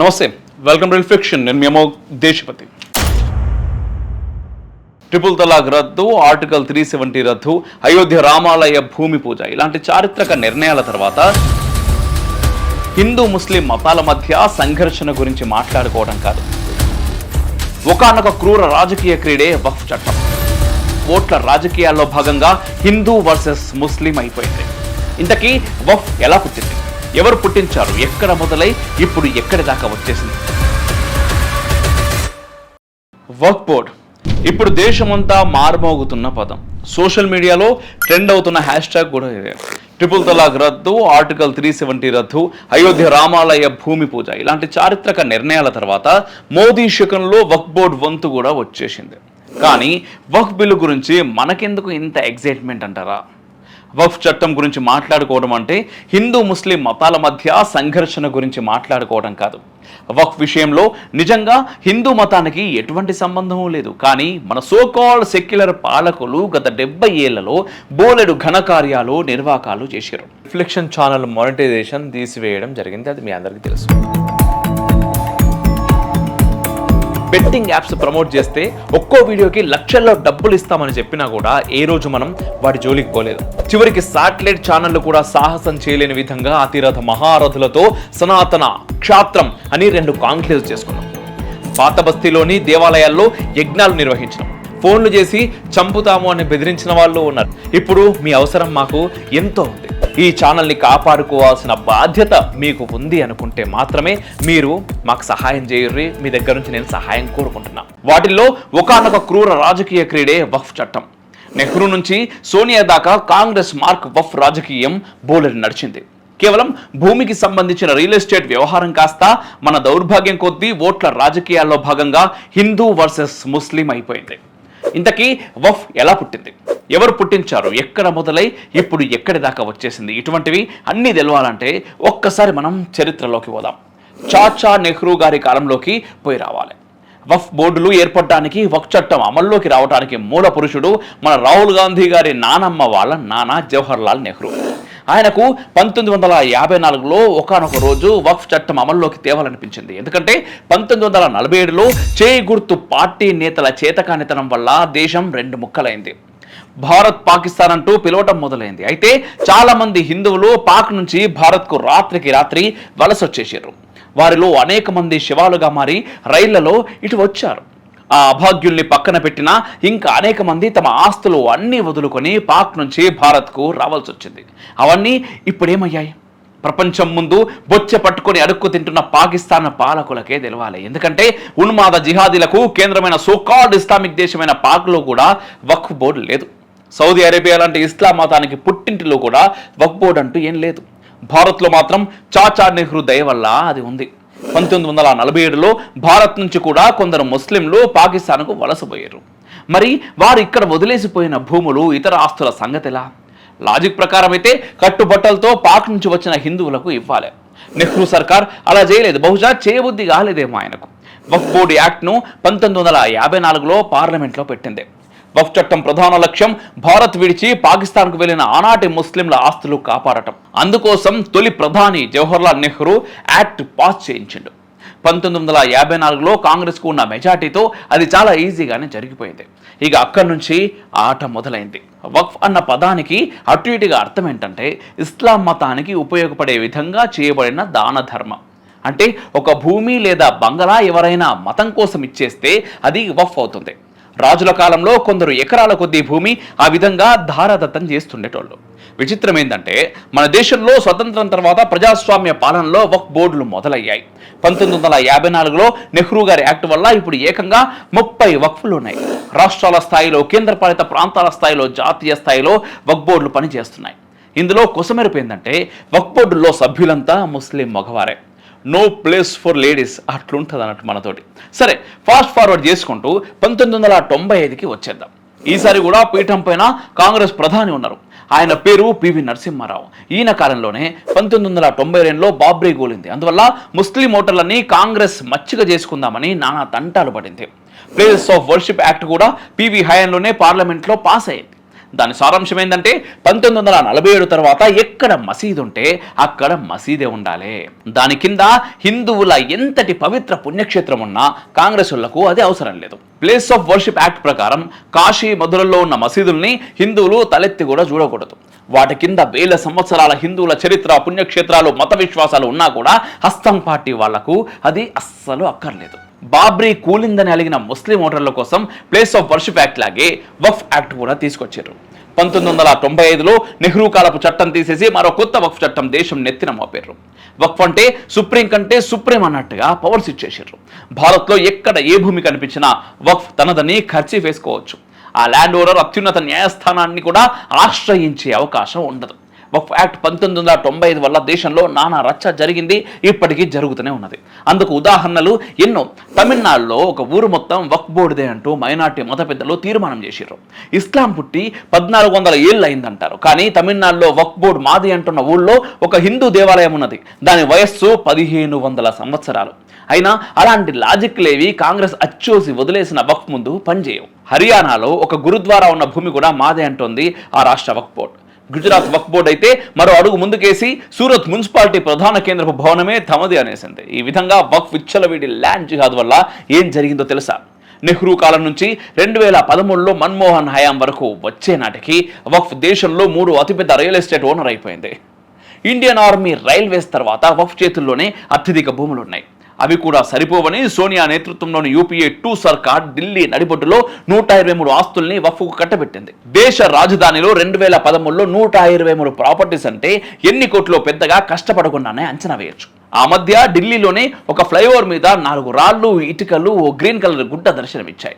నమస్తే. Welcome to reflection నేను మేము దేశపతి. ట్రిపుల్ తలాక్ రద్దు ఆర్టికల్ త్రీ సెవెంటీ రద్దు అయోధ్య రామాలయ భూమి పూజ. ఇలాంటి చారిత్రక నిర్ణయాల తర్వాత హిందూ ముస్లిం మతాల మధ్య సంఘర్షణ గురించి మాట్లాడుకోవడం కాదు. ఒకనొక క్రూర రాజకీయ క్రీడే వక్ఫ్ చట్టం. ఓట్ల రాజకీయాల్లో భాగంగా హిందూ వర్సెస్ ముస్లిం అయిపోయింది. ఇంతకీ వఫ్ ఎలా పుట్టింది? ఎవరు పుట్టించారు? ఎక్కడ మొదలై ఇప్పుడు ఎక్కడి దాకా వచ్చేసింది? వర్క్ బోర్డ్. ఇప్పుడు దేశమంతా మారుమోగుతున్న పదం. సోషల్ మీడియాలో ట్రెండ్ అవుతున్న హ్యాష్ ట్యాగ్ కూడా ఇదే. ట్రిపుల్ తలాక్ రద్దు ఆర్టికల్ త్రీ సెవెంటీ రద్దు అయోధ్య రామాలయ భూమి పూజ. ఇలాంటి చారిత్రక నిర్ణయాల తర్వాత మోదీ శకంలో వక్ బోర్డ్ వంతు కూడా వచ్చేసింది. కానీ వక్ బిల్లు గురించి మనకెందుకు ఇంత ఎగ్జైట్మెంట్ అంటారా? వఫ్ చట్టం గురించి మాట్లాడుకోవడం అంటే హిందూ ముస్లిం మతాల మధ్య సంఘర్షణ గురించి మాట్లాడుకోవడం కాదు. వక్ఫ్ విషయంలో నిజంగా హిందూ మతానికి ఎటువంటి సంబంధం లేదు. కానీ మన సోకాల్ సెక్యులర్ పాలకులు గత డెబ్బై ఏళ్ళలో బోలెడు ఘనకార్యాలు నిర్వాకాలు చేశారు. రిఫ్లెక్షన్ ఛానల్ మానిటైజేషన్ తీసివేయడం జరిగింది. అది మీ అందరికీ తెలుసు. బెట్టింగ్ యాప్స్ ప్రమోట్ చేస్తే ఒక్కో వీడియోకి లక్షల్లో డబ్బులు ఇస్తామని చెప్పినా కూడా ఏ రోజు మనం వాటి జోలికి పోలేదు. చివరికి సాటిలైట్ ఛానళ్ళు కూడా సాహసం చేయలేని విధంగా అతిరథ మహారథులతో సనాతన క్షాత్రం అని రెండు కాంక్లేవ్స్ చేసుకున్నాం. పాత బస్తీలోని దేవాలయాల్లో యజ్ఞాలు నిర్వహించడం ఫోన్లు చేసి చంపుతాము అని బెదిరించిన వాళ్ళు ఉన్నారు. ఇప్పుడు మీ అవసరం మాకు ఎంతో ఉంది. ఈ ఛానల్ని కాపాడుకోవాల్సిన బాధ్యత మీకు ఉంది అనుకుంటే మాత్రమే మీరు మాకు సహాయం చేయర్రి. మీ దగ్గర నుంచి నేను సహాయం కోరుకుంటున్నా. వాటిల్లో ఒకానొక క్రూర రాజకీయ క్రీడే వఫ్ చట్టం. నెహ్రూ నుంచి సోనియా దాకా కాంగ్రెస్ మార్క్ వఫ్ రాజకీయం బోలెడు నడిచింది. కేవలం భూమికి సంబంధించిన రియల్ ఎస్టేట్ వ్యవహారం కాస్త మన దౌర్భాగ్యం కొద్దీ ఓట్ల రాజకీయాల్లో భాగంగా హిందూ వర్సెస్ ముస్లిం అయిపోయింది. ఇంతకీ వఫ్ ఎలా పుట్టింది? ఎవరు పుట్టించారు? ఎక్కడ మొదలై ఇప్పుడు ఎక్కడి దాకా వచ్చేసింది? ఇటువంటివి అన్నీ తెలవాలంటే ఒక్కసారి మనం చరిత్రలోకి పోదాం. చాచా నెహ్రూ గారి కాలంలోకి పోయి రావాలి. వఫ్ బోర్డులు ఏర్పడటానికి వక్ చట్టం అమల్లోకి రావడానికి మూల పురుషుడు మన రాహుల్ గాంధీ గారి నానమ్మ వాళ్ళ నానా జవహర్ లాల్ నెహ్రూ. ఆయనకు పంతొమ్మిది వందల యాభై నాలుగులో ఒకనొక రోజు వక్ఫ్ చట్టం అమల్లోకి తేవాలనిపించింది. ఎందుకంటే పంతొమ్మిది వందల నలభై ఏడులో చేయి గుర్తు పార్టీ నేతల చేతకానితనం వల్ల దేశం రెండు ముక్కలైంది. భారత్ పాకిస్తాన్ అంటూ పిలవటం మొదలైంది. అయితే చాలా మంది హిందువులు పాక్ నుంచి భారత్కు రాత్రికి రాత్రి వలస వచ్చేసారు. వారిలో అనేక మంది శివాలుగా మారి రైళ్ళలో ఇటు వచ్చారు. ఆ అభాగ్యుల్ని పక్కన పెట్టినా ఇంకా అనేక మంది తమ ఆస్తులు అన్నీ వదులుకొని పాక్ నుంచి భారత్కు రావాల్సి వచ్చింది. అవన్నీ ఇప్పుడేమయ్యాయి? ప్రపంచం ముందు బొచ్చ పట్టుకొని అడుక్కు తింటున్న పాకిస్తాన్ పాలకులకే తెలవాలి. ఎందుకంటే ఉన్మాద జిహాదీలకు కేంద్రమైన సోకాల్డ్ ఇస్లామిక్ దేశమైన పాక్లో కూడా వక్ఫ్ బోర్డు లేదు. సౌదీ అరేబియా లాంటి ఇస్లాం మతానికి పుట్టింటిలో కూడా వక్ఫ్ బోర్డు అంటూ ఏం లేదు. భారత్లో మాత్రం చాచా నెహ్రూ దయ వల్ల అది ఉంది. పంతొమ్మిది వందల నలభై ఏడులో భారత్ నుంచి కూడా కొందరు ముస్లింలు పాకిస్తాన్కు వలసపోయారు. మరి వారు ఇక్కడ వదిలేసిపోయిన భూములు ఇతర ఆస్తుల సంగతిలా లాజిక్ ప్రకారం అయితే కట్టుబట్టలతో పాక్ నుంచి వచ్చిన హిందువులకు ఇవ్వాలి. నెహ్రూ సర్కార్ అలా చేయలేదు. బహుశా చేయబుద్ధి కాలేదేమో ఆయనకు. వక్ఫ్ బోర్డు యాక్ట్ను పంతొమ్మిది వందల యాభై నాలుగులో పార్లమెంట్లో పెట్టింది. వఫ్ చట్టం ప్రధాన లక్ష్యం భారత్ విడిచి పాకిస్తాన్కు వెళ్ళిన ఆనాటి ముస్లింల ఆస్తులు కాపాడటం. అందుకోసం తొలి ప్రధాని జవహర్లాల్ నెహ్రూ యాక్ట్ పాస్ చేయించిండు. పంతొమ్మిది వందల యాభై నాలుగులో కాంగ్రెస్కు ఉన్న మెజార్టీతో అది చాలా ఈజీగానే జరిగిపోయింది. ఇక అక్కడి నుంచి ఆట మొదలైంది. వక్ఫ్ అన్న పదానికి అటు ఇటుగా అర్థం ఏంటంటే ఇస్లాం మతానికి ఉపయోగపడే విధంగా చేయబడిన దాన ధర్మం. అంటే ఒక భూమి లేదా బంగళా ఎవరైనా మతం కోసం ఇచ్చేస్తే అది వఫ్ అవుతుంది. రాజుల కాలంలో కొందరు ఎకరాల కొద్దీ భూమి ఆ విధంగా ధారాదత్తం చేస్తుండేటోళ్ళు. విచిత్రం ఏంటంటే మన దేశంలో స్వతంత్రం తర్వాత ప్రజాస్వామ్య పాలనలో వక్ బోర్డులు మొదలయ్యాయి. పంతొమ్మిది వందల యాభై నాలుగులో నెహ్రూ గారి యాక్ట్ వల్ల ఇప్పుడు ఏకంగా ముప్పై వక్ఫులు ఉన్నాయి రాష్ట్రాల స్థాయిలో కేంద్రపాలిత ప్రాంతాల స్థాయిలో జాతీయ స్థాయిలో వక్ బోర్డులు పనిచేస్తున్నాయి. ఇందులో కొసమెరుపు ఏంటంటే వక్ బోర్డుల్లో సభ్యులంతా ముస్లిం మగవారే. నో ప్లేస్ ఫర్ లేడీస్ అట్లుంటుంది అన్నట్టు మనతోటి. సరే ఫాస్ట్ ఫార్వర్డ్ చేసుకుంటూ పంతొమ్మిది వందల తొంభై ఐదుకి వచ్చేద్దాం. ఈసారి కూడా పీఠం పైన కాంగ్రెస్ ప్రధాని ఉన్నారు. ఆయన పేరు పివి నరసింహారావు. ఈయన కాలంలోనే పంతొమ్మిది వందల తొంభై రెండులో బాబ్రీ గోలింది అందువల్ల ముస్లిం ఓటర్లని కాంగ్రెస్ మచ్చిక చేసుకుందామని నానా తంటాలు పడింది. ప్లేసెస్ ఆఫ్ వర్షిప్ యాక్ట్ కూడా పివి హయాంలోనే పార్లమెంట్లో పాస్ అయింది దాని సారాంశం ఏంటంటే పంతొమ్మిది వందల నలభై ఏడు తర్వాత ఎక్కడ మసీదు ఉంటే అక్కడ మసీదే ఉండాలి. దాని కింద హిందువుల ఎంతటి పవిత్ర పుణ్యక్షేత్రం ఉన్నా కాంగ్రెసులకు అది అవసరం లేదు. ప్లేస్ ఆఫ్ వర్షిప్ యాక్ట్ ప్రకారం కాశీ మధురల్లో ఉన్న మసీదుల్ని హిందువులు తలెత్తి కూడా చూడకూడదు. వాటి కింద వేల సంవత్సరాల హిందువుల చరిత్ర పుణ్యక్షేత్రాలు మత విశ్వాసాలు ఉన్నా కూడా హస్తం పార్టీ వాళ్ళకు అది అస్సలు అక్కర్లేదు. బాబ్రీ కూలిందని అలిగిన ముస్లిం ఓటర్ల కోసం ప్లేస్ ఆఫ్ వర్షిప్ యాక్ట్ లాగే వఫ్ యాక్ట్ కూడా తీసుకొచ్చారు. పంతొమ్మిది వందల తొంభై ఐదులో నెహ్రూ కాలపు చట్టం తీసేసి మరో కొత్త వక్ఫ్ చట్టం దేశం నెత్తిన మోపారు. వక్ఫ్ అంటే సుప్రీం కంటే సుప్రీం అన్నట్టుగా పవర్స్ ఇచ్చేసారు భారత్లో ఎక్కడ ఏ భూమి కనిపించినా వక్ఫ్ తనదని ఖర్చు వేసుకోవచ్చు. ఆ ల్యాండ్ ఓనర్ అత్యున్నత న్యాయస్థానాన్ని కూడా ఆశ్రయించే అవకాశం ఉండదు. వక్ఫ్ యాక్ట్ పంతొమ్మిది వందల తొంభై ఐదు వల్ల దేశంలో నానా రచ్చ జరిగింది ఇప్పటికీ జరుగుతూనే ఉన్నది. అందుకు ఉదాహరణలు ఎన్నో. తమిళనాడులో ఒక ఊరు మొత్తం వక్ఫ్ బోర్డుదే అంటూ మైనార్టీ మత పెద్దలు తీర్మానం చేశారు ఇస్లాం పుట్టి పద్నాలుగు వందల ఏళ్ళు అయిందంటారు కానీ తమిళనాడులో వక్ఫ్ బోర్డు మాది అంటున్న ఊళ్ళో ఒక హిందూ దేవాలయం ఉన్నది. దాని వయస్సు పదిహేను వందల సంవత్సరాలు. అయినా అలాంటి లాజిక్లేవి కాంగ్రెస్ అచ్చోసి వదిలేసిన వక్ఫ్ ముందు పనిచేయవు. హర్యానాలో ఒక గురుద్వారా ఉన్న భూమి కూడా మాదే అంటోంది ఆ రాష్ట్ర వక్ఫ్ బోర్డు. గుజరాత్ వక్ఫ్ బోర్డు అయితే మరో అడుగు ముందుకేసి సూరత్ మున్సిపాలిటీ ప్రధాన కేంద్రపు భవనమే తమది అనేసింది. ఈ విధంగా వక్ఫ్ విచ్చలవిడి ల్యాండ్ జిహాద్ వల్ల ఏం జరిగిందో తెలుసా? నెహ్రూ కాలం నుంచి రెండు వేల పదమూడులో మన్మోహన్ హయాం వరకు వచ్చే నాటికి వక్ఫ్ దేశంలో మూడు అతిపెద్ద రియల్ ఎస్టేట్ ఓనర్ అయిపోయింది. ఇండియన్ ఆర్మీ రైల్వేస్ తర్వాత వక్ఫ్ చేతుల్లోనే అత్యధిక భూములు ఉన్నాయి అవి కూడా సరిపోవని సోనియా నేతృత్వంలోని యూపీఏ టూ సర్కార్ ఢిల్లీ నడిబొడ్డులో నూట ఇరవై మూడు ఆస్తుల్ని వఫ్కు కట్టబెట్టింది. దేశ రాజధానిలో రెండు వేల పదమూడులో నూట ఇరవై మూడు ప్రాపర్టీస్ అంటే ఎన్ని కోట్లు పెద్దగా కష్టపడకుండానే అంచనా వేయొచ్చు. ఆ మధ్య ఢిల్లీలోనే ఒక ఫ్లైఓవర్ మీద నాలుగు రాళ్ళు ఇటుకలు ఓ గ్రీన్ కలర్ గుడ్డ దర్శనమిచ్చాయి.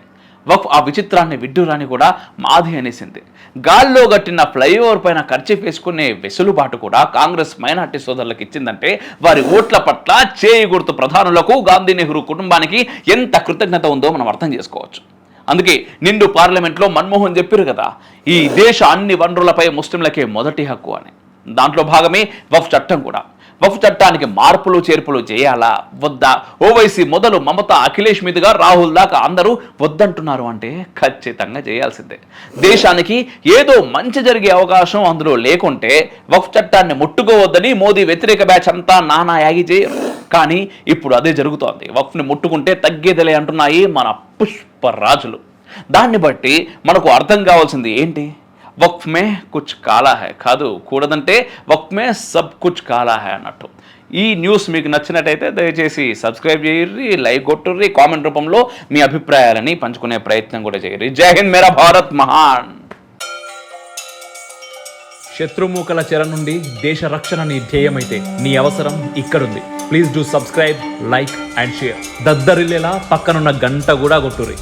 వఫ్ ఆ విచిత్రాన్ని విడ్డూరాని కూడా మాది అనేసింది. గాల్లో గట్టిన ఫ్లైఓవర్ పైన ఖర్చు వేసుకునే వెసులుబాటు కూడా కాంగ్రెస్ మైనార్టీ సోదరులకు ఇచ్చిందంటే వారి ఓట్ల పట్ల చేయి గుర్తు ప్రధానులకు గాంధీ నెహ్రూ కుటుంబానికి ఎంత కృతజ్ఞత ఉందో మనం అర్థం చేసుకోవచ్చు. అందుకే నిండు పార్లమెంట్లో మన్మోహన్ చెప్పారు కదా ఈ దేశ అన్ని వనరులపై ముస్లింలకే మొదటి హక్కు అని. దాంట్లో భాగమే వఫ్ చట్టం కూడా. వఫ్ చట్టానికి మార్పులు చేర్పులు చేయాలా? వద్దా? ఓవైసీ మొదలు మమత అఖిలేష్ మీదుగా రాహుల్ దాకా అందరూ వద్దంటున్నారు అంటే ఖచ్చితంగా చేయాల్సిందే. దేశానికి ఏదో మంచి జరిగే అవకాశం అందులో లేకుంటే వఫ్ చట్టాన్ని ముట్టుకోవద్దని మోదీ వ్యతిరేక బ్యాచ్ అంతా నానా యాగి చేయరు. కానీ ఇప్పుడు అదే జరుగుతోంది. వఫ్ని ముట్టుకుంటే తగ్గేదిలే అంటున్నాయి మన పుష్పరాజులు. దాన్ని బట్టి మనకు అర్థం కావాల్సింది ఏంటి? వక్ఫ్ మే కుచ్ కాలా హై. కాదు కూడదంటే వక్ఫ్ మే సబ్ కుచ్ కాలా హై అన్నట్టు. ఈ న్యూస్ మీకు నచ్చినట్టయితే దయచేసి సబ్స్క్రైబ్ చేయర్రి లైక్ కొట్టుర్రి కామెంట్ రూపంలో మీ అభిప్రాయాలని పంచుకునే ప్రయత్నం కూడా చేయర్రి. జై హింద్ మేరా భారత్ మహాన్! శత్రుమూకల చెర నుండి దేశ రక్షణ నీ ధ్యేయమైతే నీ అవసరం ఇక్కడుంది. Please do subscribe like and share. దద్దరిల్లేలా పక్కనున్న గంట కూడా కొట్టుర్రి.